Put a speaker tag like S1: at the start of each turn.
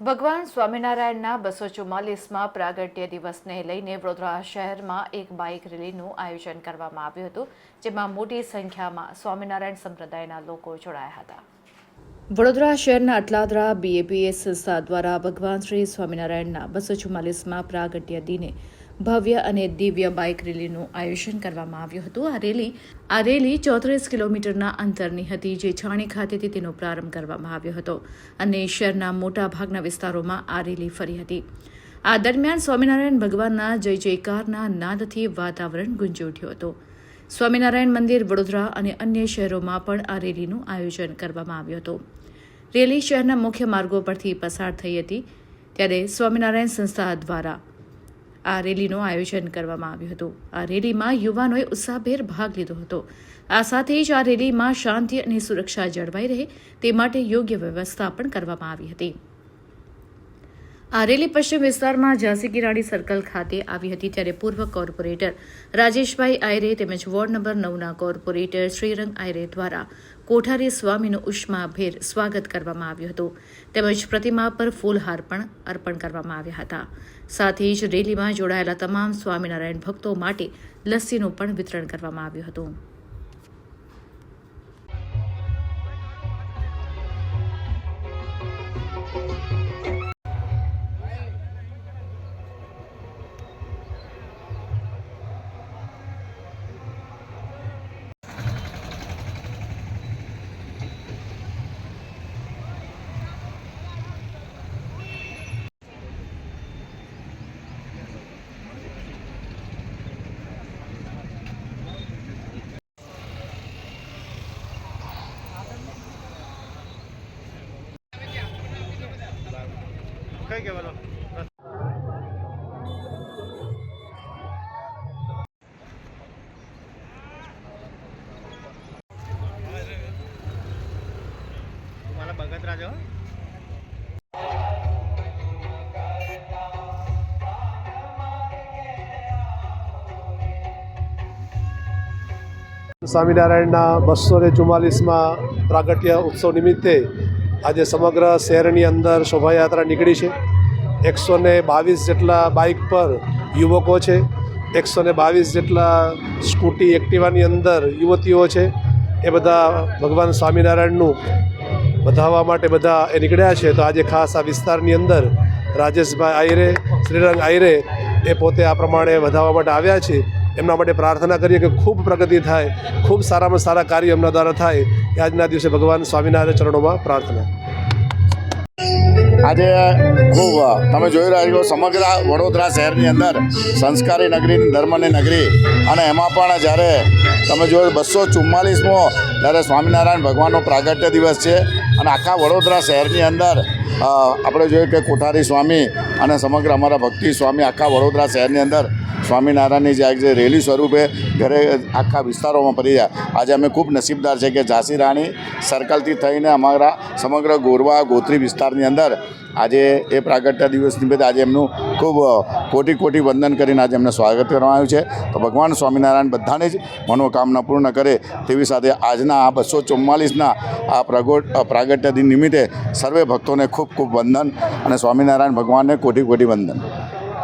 S1: ભગવાન સ્વામિનારાયણના બસો ચુમ્માલીસમાં પ્રાગટ્ય દિવસને લઈને વડોદરા શહેરમાં એક બાઇક રેલીનું આયોજન કરવામાં આવ્યું હતું, જેમાં મોટી સંખ્યામાં સ્વામિનારાયણ સંપ્રદાયના લોકો જોડાયા હતા. વડોદરા શહેરના અટલાદરા બીએપીએસ સંસ્થા દ્વારા ભગવાન શ્રી સ્વામિનારાયણના બસો ચુમ્માલીસમાં પ્રાગટ્ય દિને ભવ્ય અને દિવ્ય બાઇક રેલીનું આયોજન કરવામાં આવ્યું હતું. આ રેલી આ રેલી ચોત્રીસ કિલોમીટરના અંતરની હતી, જે છાણી ખાતેથી તેનો પ્રારંભ કરવામાં આવ્યો હતો અને શહેરના મોટા ભાગના વિસ્તારોમાં આ રેલી ફરી હતી. આ દરમિયાન સ્વામિનારાયણ ભગવાનના જય જયકારના નાદથી વાતાવરણ ગુંજી ઉઠ્યું હતું. સ્વામિનારાયણ મંદિર, વડોદરા અને અન્ય શહેરોમાં પણ આ રેલીનું આયોજન કરવામાં આવ્યું હતું. રેલી શહેરના મુખ્ય માર્ગો પરથી પસાર થઈ હતી. ત્યારે સ્વામિનારાયણ સંસ્થા દ્વારા આ રેલીનું આયોજન કરવામાં આવ્યું હતું. આ રેલીમાં યુવાનોએ ઉત્સાહભેર ભાગ લીધો હતો. આ સાથે જ આ રેલીમાં શાંતિ અને સુરક્ષા જળવાઈ રહે તે માટે યોગ્ય વ્યવસ્થા પણ કરવામાં આવી હતી. આ રેલી પશ્ચિમ વિસ્તારમાં ઝાંસી કિરાણી સર્કલ ખાતે આવી હતી ત્યારે પૂર્વ કોર્પોરેટર રાજેશભાઈ આયરે તેમજ વોર્ડ નંબર નવના કોર્પોરેટર શ્રીરંગ આયરે દ્વારા કોઠારી સ્વામીનું ઉષ્માભેર સ્વાગત કરવામાં આવ્યું હતું. તેમજ પ્રતિમા પર ફૂલહાર પણ અર્પણ કરવામાં આવ્યા હતા. સાથે જ રેલીમાં જોડાયેલા તમામ સ્વામિનારાયણ ભક્તો માટે લસ્સીનું પણ વિતરણ કરવામાં આવ્યું હતું.
S2: કઈ કહેવાનો तुम्हाला बघत राजा
S3: સ્વામિનારાયણના બસો ને ચુમ્માલીસમાં પ્રાગટ્ય ઉત્સવ નિમિત્તે આજે સમગ્ર શહેરની અંદર શોભાયાત્રા નીકળી છે. એકસો ને બાવીસ જેટલા બાઇક પર યુવકો છે. એકસો ને બાવીસ જેટલા સ્કૂટી એક્ટિવાની અંદર યુવતીઓ છે. એ બધા ભગવાન સ્વામિનારાયણનું વધાવવા માટે બધા એ નીકળ્યા છે. તો આજે ખાસ આ વિસ્તારની અંદર રાજેશભાઈ આયરે, શ્રીરંગ આયરે એ પોતે આ પ્રમાણે વધાવવા માટે આવ્યા છે. એમના માટે પ્રાર્થના કરીએ કે ખૂબ પ્રગતિ થાય, ખૂબ સારામાં સારા કાર્ય એમના દ્વારા થાય. એ આજના દિવસે ભગવાન સ્વામિનારાયણ ચરણોમાં પ્રાર્થના.
S4: આજે ખૂબ, તમે જોઈ રહ્યા છો સમગ્ર વડોદરા શહેરની અંદર સંસ્કારી નગરી, ધર્મની નગરી. અને એમાં પણ જ્યારે તમે જોયું બસો ચુમ્માલીસમો જ્યારે સ્વામિનારાયણ ભગવાનનો પ્રાગટ્ય દિવસ છે. અને આખા વડોદરા શહેરની અંદર આપણે જોયું કે કોઠારી સ્વામી અને સમગ્ર અમારા ભક્તિ સ્વામી આખા વડોદરા શહેરની અંદર સ્વામિનારાયણની જે આજે રેલી સ્વરૂપે ઘરે આખા વિસ્તારોમાં ફરી જાય આજે અમે ખૂબ નસીબદાર છે કે ઝાંસી રાણી સર્કલથી થઈને અમારા સમગ્ર ગોરવા ગોત્રી વિસ્તારની અંદર આજે એ પ્રાગટ્ય દિવસ નિમિત્તે આજે એમનું ખૂબ કોટી કોટી વંદન કરીને આજે એમને સ્વાગત કરવામાં આવ્યું છે. તો ભગવાન સ્વામિનારાયણ બધાને જ મનોકામના પૂર્ણ કરે તેવી સાથે આજના આ બસો ચુમ્માલીસના આ પ્રગોટ પ્રાગટ્ય દિન નિમિત્તે સર્વે ભક્તોને ખૂબ ખૂબ વંદન અને સ્વામિનારાયણ ભગવાનને કોટી કોટી વંદન.